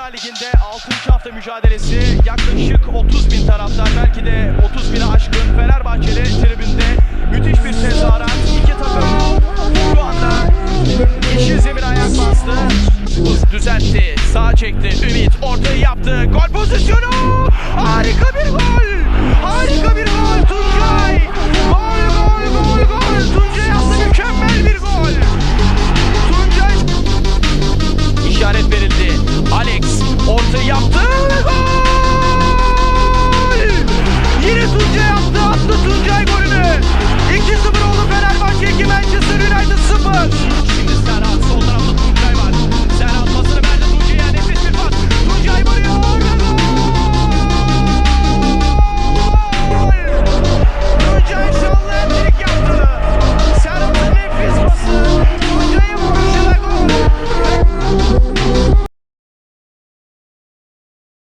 Şampiyonlar Ligi'nde 6. hafta mücadelesi yaklaşık 30 bin taraftar belki de 30 bine aşkın Fenerbahçeli tribünde müthiş bir tezahürat. İki takım şu anda yeşil zemine ayak bastı. Düzeltti, sağ çekti, Ümit ortayı yaptı. Gol pozisyonu!